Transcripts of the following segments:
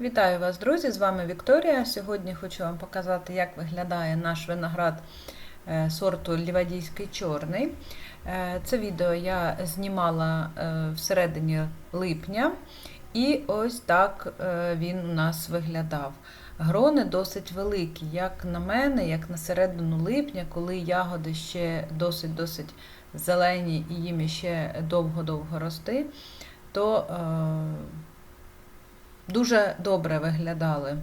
Вітаю вас, друзі! З вами Вікторія. Сьогодні хочу вам показати, як виглядає наш виноград е, сорту Лівадійський чорний. Е, Це відео я знімала е, всередині липня, і ось так він у нас виглядав. Грони досить великі, як на мене, як на середину липня, коли ягоди ще досить-досить зелені і їм ще довго-довго рости, то Дуже добре виглядали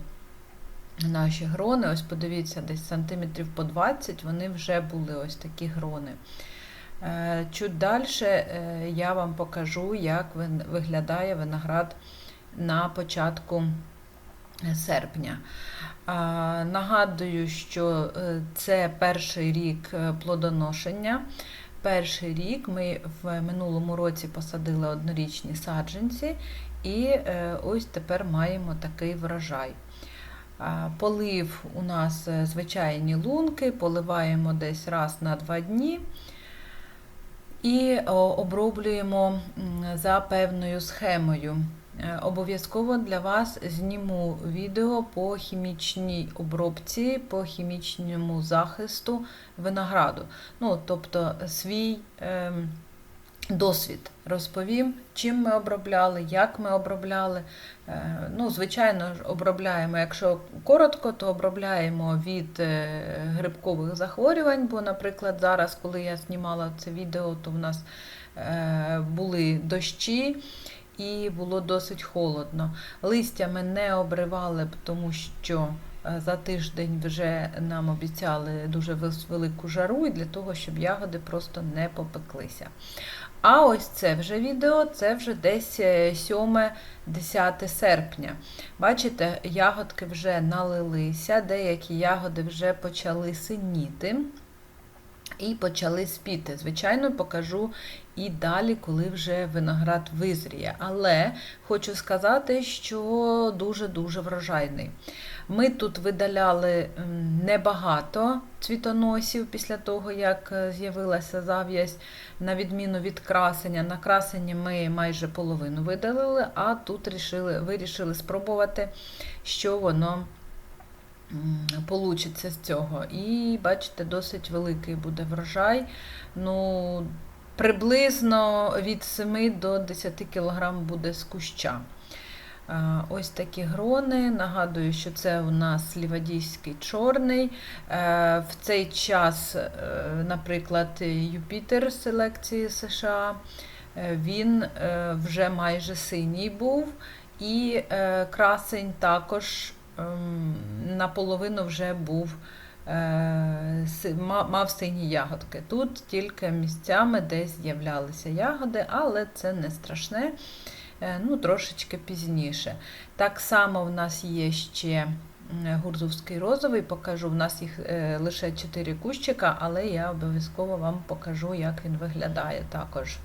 наші грони. Ось подивіться, десь сантиметрів по 20 вони вже були ось такі грони. Е, Чуть далі я вам покажу, як виглядає виноград на початку серпня. Нагадую, що е, це перший рік е, плодоношення. Перший рік ми в минулому році посадили однорічні саджанці, і е, ось тепер маємо такий врожай. Полив у нас звичайні лунки, поливаємо десь раз на два дні і оброблюємо за певною схемою. Е, обов'язково для вас зніму відео по хімічній обробці, по хімічному захисту винограду. Ну, Тобто свій е, досвід розповім, чим ми обробляли, як ми обробляли. Е, ну, Звичайно, обробляємо, якщо коротко, то обробляємо від е, грибкових захворювань, бо, наприклад, зараз, коли я знімала це відео, то в нас е, були дощі і було досить холодно. Листя ми не обривали, тому що е, за тиждень вже нам обіцяли дуже велику жару, і для того, щоб ягоди просто не попеклися. А ось це вже відео, це вже десь 7-10 е, серпня. Бачите, ягодки вже налилися, деякі ягоди вже почали синіти і почали спіти. Звичайно, покажу і далі, коли вже виноград визріє. Але хочу сказати, що дуже-дуже врожайний. Ми тут видаляли небагато цвітоносів після того, як е, з'явилася зав'язь, на відміну від красення. На красені ми майже половину видалили, а тут вирішили, вирішили спробувати, що воно получиться з цього. І бачите, досить великий буде врожай. Ну, Приблизно від 7 до 10 кг буде з куща. Ось такі грони. Нагадую, що це у нас лівадійський чорний. Е, в цей час, е, наприклад, Юпітер селекції США, е, він вже майже синій був, і красень також наполовину вже був. Мав сині ягодки. Тут тільки місцями десь з'являлися ягоди, але це не страшне. Е, ну, трошечки пізніше. Так само в нас є ще гурзовський розовий, покажу. В нас їх е, лише 4 кущика, але я обов'язково вам покажу, як він виглядає також.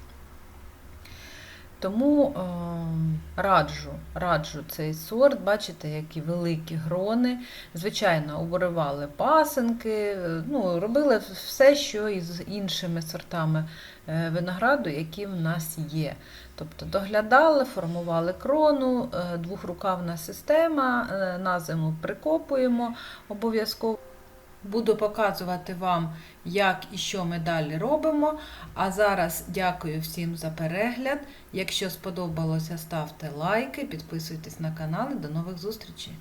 Тому е, раджу раджу цей сорт, бачите, які великі грони. Звичайно, обривали пасенки, ну, робили все, що із іншими сортами е, винограду, які в нас є. Тобто доглядали, формували крону, е, двохрукавна система, е, на зиму прикопуємо обов'язково. Буду показувати вам, як і що ми далі робимо. А зараз дякую всім за перегляд. Якщо сподобалося, ставте лайки, підписуйтесь на канал і до нових зустрічей!